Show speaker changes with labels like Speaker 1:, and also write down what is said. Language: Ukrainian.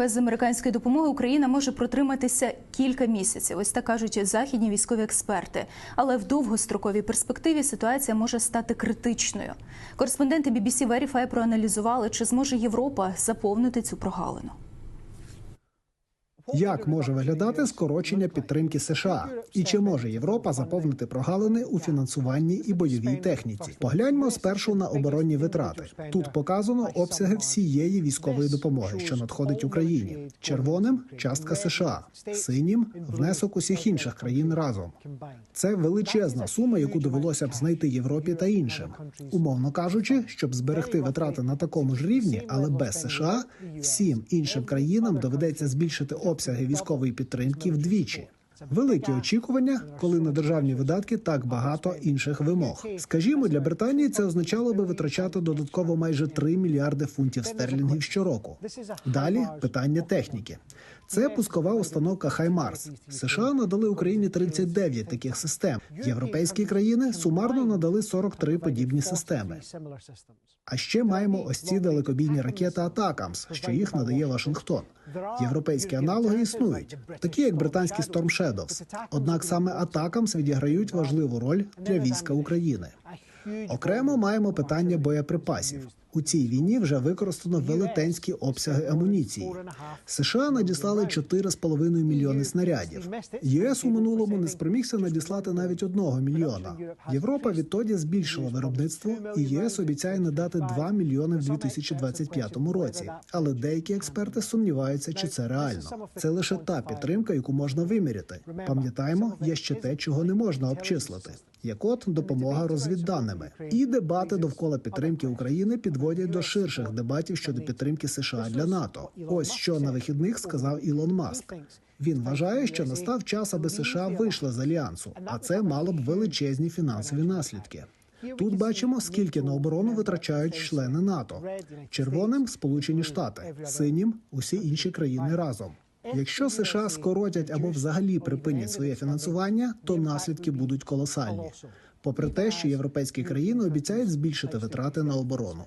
Speaker 1: без американської допомоги Україна може протриматися кілька місяців. Ось так кажуть західні військові експерти. Але в довгостроковій перспективі ситуація може стати критичною. Кореспонденти BBC Verify проаналізували, чи зможе Європа заповнити цю прогалину.
Speaker 2: Як може виглядати скорочення підтримки США? І чи може Європа заповнити прогалини у фінансуванні і бойовій техніці? Погляньмо спершу на оборонні витрати. Тут показано обсяги всієї військової допомоги, що надходить Україні. Червоним частка США, синім внесок усіх інших країн разом. Це величезна сума, яку довелося б знайти Європі та іншим. Умовно кажучи, щоб зберегти витрати на такому ж рівні, але без США, всім іншим країнам доведеться збільшити обсяги військової підтримки вдвічі. Великі очікування, коли на державні видатки так багато інших вимог. Скажімо, для Британії це означало би витрачати додатково майже 3 мільярди фунтів стерлінгів щороку. Далі питання техніки. Це пускова установка Хаймарс. США надали Україні 39 таких систем. Європейські країни сумарно надали 43 подібні системи. А ще маємо ось ці далекобійні ракети Атакамс, що їх надає Вашингтон. Європейські аналоги існують, такі як британські Storm Shadows. Однак саме Атакамс відіграють важливу роль для війська України. Окремо маємо питання боєприпасів. У цій війні вже використано велетенські обсяги амуніції. США надіслали 4,5 мільйони снарядів. ЄС у минулому не спромігся надіслати навіть одного мільйона. Європа відтоді збільшила виробництво, і єС обіцяє надати 2 мільйони в 2025 році. Але деякі експерти сумніваються, чи це реально. Це лише та підтримка, яку можна виміряти. Пам'ятаємо, є ще те, чого не можна обчислити. Як от допомога розвідданими і дебати довкола підтримки України підводять до ширших дебатів щодо підтримки США для НАТО. Ось що на вихідних сказав Ілон Маск. Він вважає, що настав час, аби США вийшли з альянсу, а це мало б величезні фінансові наслідки. Тут бачимо, скільки на оборону витрачають члени НАТО. Червоним Сполучені Штати, синім усі інші країни разом. Якщо США скоротять або взагалі припинять своє фінансування, то наслідки будуть колосальні. Попри те, що європейські країни обіцяють збільшити витрати на оборону.